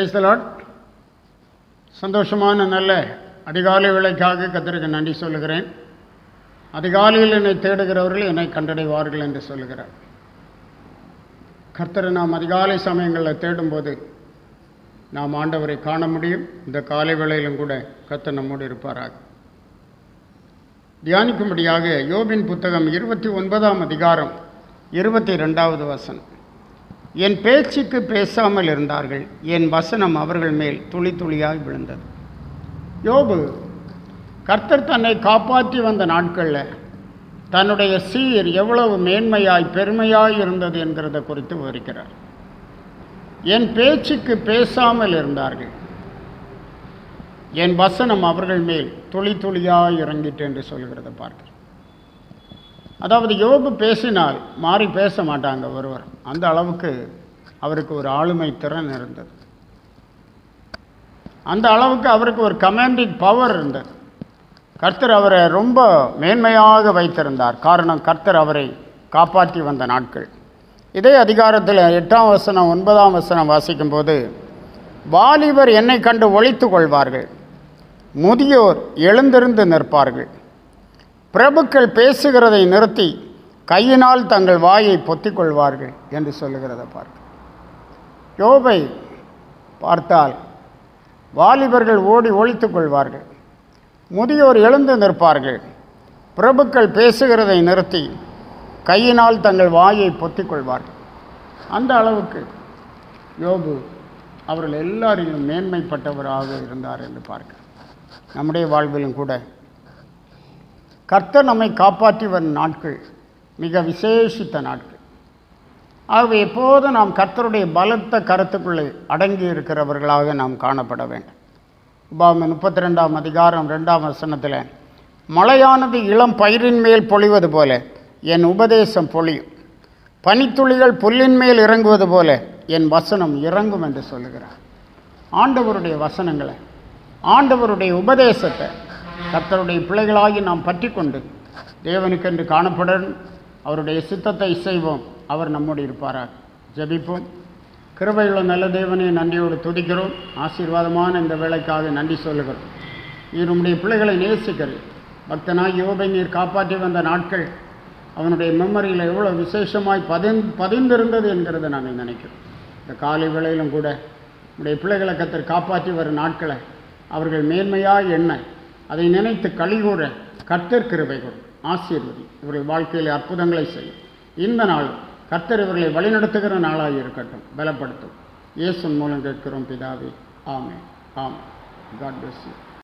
Praise the Lord சந்தோஷமான நல்ல அதிகாலை விலைக்காக கத்திரிக்க நன்றி சொல்லுகிறேன். அதிகாலையில் என்னை தேடுகிறவர்கள் என்னை கண்டடைவார்கள் என்று சொல்லுகிறார். கர்த்தரை நாம் அதிகாலை சமயங்களில் தேடும்போது நாம் ஆண்டவரை காண முடியும். இந்த காலை வேளையிலும் கூட கர்த்தர் நம்மோடு இருப்பாராக. தியானிக்கும்படியாக யோபின் புத்தகம் இருபத்தி ஒன்பதாம் அதிகாரம் இருபத்தி ரெண்டாவது வசனம். என் பேச்சுக்கு பேசாமல் இருந்தார்கள். என் வசனம் அவர்கள் மேல் துளி துளியாய் விழுந்தது. யோபு கர்த்தர் தன்னை காப்பாற்றி வந்த நாட்களில் தன்னுடைய சீர் எவ்வளவு மேன்மையாய் பெருமையாய் இருந்தது என்கிறத குறித்து விவரிக்கிறார். என் பேச்சுக்கு பேசாமல் இருந்தார்கள். என் வசனம் அவர்கள் மேல் துளி துளியாய் இறங்கிட்டு என்று சொல்கிறத பார்க்கிறேன் அதாவது யோபு பேசினால் மாறி பேச மாட்டாங்க ஒருவர். அந்த அளவுக்கு அவருக்கு ஒரு ஆளுமை திறன் இருந்தது. அந்த அளவுக்கு அவருக்கு ஒரு கமாண்டிங் பவர் இருந்தது. கர்த்தர் அவரை ரொம்ப மேன்மையாக வைத்திருந்தார். காரணம் கர்த்தர் அவரை காப்பாற்றி வந்த நாட்கள். இதே அதிகாரத்தில் எட்டாம் வசனம் ஒன்பதாம் வசனம் வாசிக்கும்போது வாலிபர் என்னை கண்டு ஒழித்து கொள்வார்கள். முதியோர் எழுந்திருந்து நிற்பார்கள். பிரபுக்கள் பேசுகிறதை நிறுத்தி கையினால் தங்கள் வாயை பொத்திக்கொள்வார்கள் என்று சொல்லுகிறத பார்க்க. யோபை பார்த்தால் வாலிபர்கள் ஓடி ஒழித்துக் கொள்வார்கள். முதியோர் எழுந்து நிற்பார்கள். பிரபுக்கள் பேசுகிறதை நிறுத்தி கையினால் தங்கள் வாயை பொத்திக்கொள்வார்கள். அந்த அளவுக்கு யோபு அவர்கள் எல்லாரையும் மேன்மைப்பட்டவராக இருந்தார் என்று பார்க்க. நம்முடைய வாழ்விலும் கூட கர்த்தர் நம்மை காப்பாற்றி வரும் நாட்கள் மிக விசேஷித்த நாட்கள். ஆகவே எப்போது நாம் கர்த்தருடைய பலத்த கருத்துக்குள்ளே அடங்கி இருக்கிறவர்களாக நாம் காணப்பட வேண்டும். உபாம முப்பத்தி ரெண்டாம் அதிகாரம் ரெண்டாம் வசனத்தில் மழையானது இளம் பயிரின் மேல் பொழிவது போல என் உபதேசம் பொழியும். பனித்துளிகள் புல்லின் மேல் இறங்குவது போல என் வசனம் இறங்கும் என்று சொல்லுகிறார். ஆண்டவருடைய வசனங்களை ஆண்டவருடைய உபதேசத்தை கர்த்தருடைய பிள்ளைகளாகி நாம் பற்றி கொண்டு தேவனுக்கென்று காணப்படன் அவருடைய சித்தத்தை செய்வோம். அவர் நம்மோடு இருப்பாராக. ஜபிப்போம். கிருபையுள்ள நல்ல தேவனை நன்றியோடு துதிக்கிறோம். ஆசீர்வாதமான இந்த வேலைக்காக நன்றி சொல்லுகிறோம் நீர் பிள்ளைகளை நேசிக்கிறேன் பக்தனாய் யோபை நீர் காப்பாற்றி வந்த நாட்கள் அவனுடைய மெமரியில் எவ்வளோ விசேஷமாய் பதிந் பதிந்திருந்தது என்கிறத நாங்கள் நினைக்கிறோம். இந்த காலை வேளையிலும் கூட நம்முடைய பிள்ளைகளை கத்தர் காப்பாற்றி வரும் நாட்களை அவர்கள் மேன்மையாக எண்ண அதை நினைத்து கழிகூற கர்த்தர் கிருபைகள் ஆசீர்வதி. இவர்கள் வாழ்க்கையில் அற்புதங்களை செய்யும். இந்த நாள் கர்த்தர் இவர்களை வழிநடத்துகிற நாளாக இருக்கட்டும். பலப்படுத்தும். இயேசு மூலம் கேட்கிறோம் பிதாவே. ஆமே ஆமே காட் பிளஸ் யூ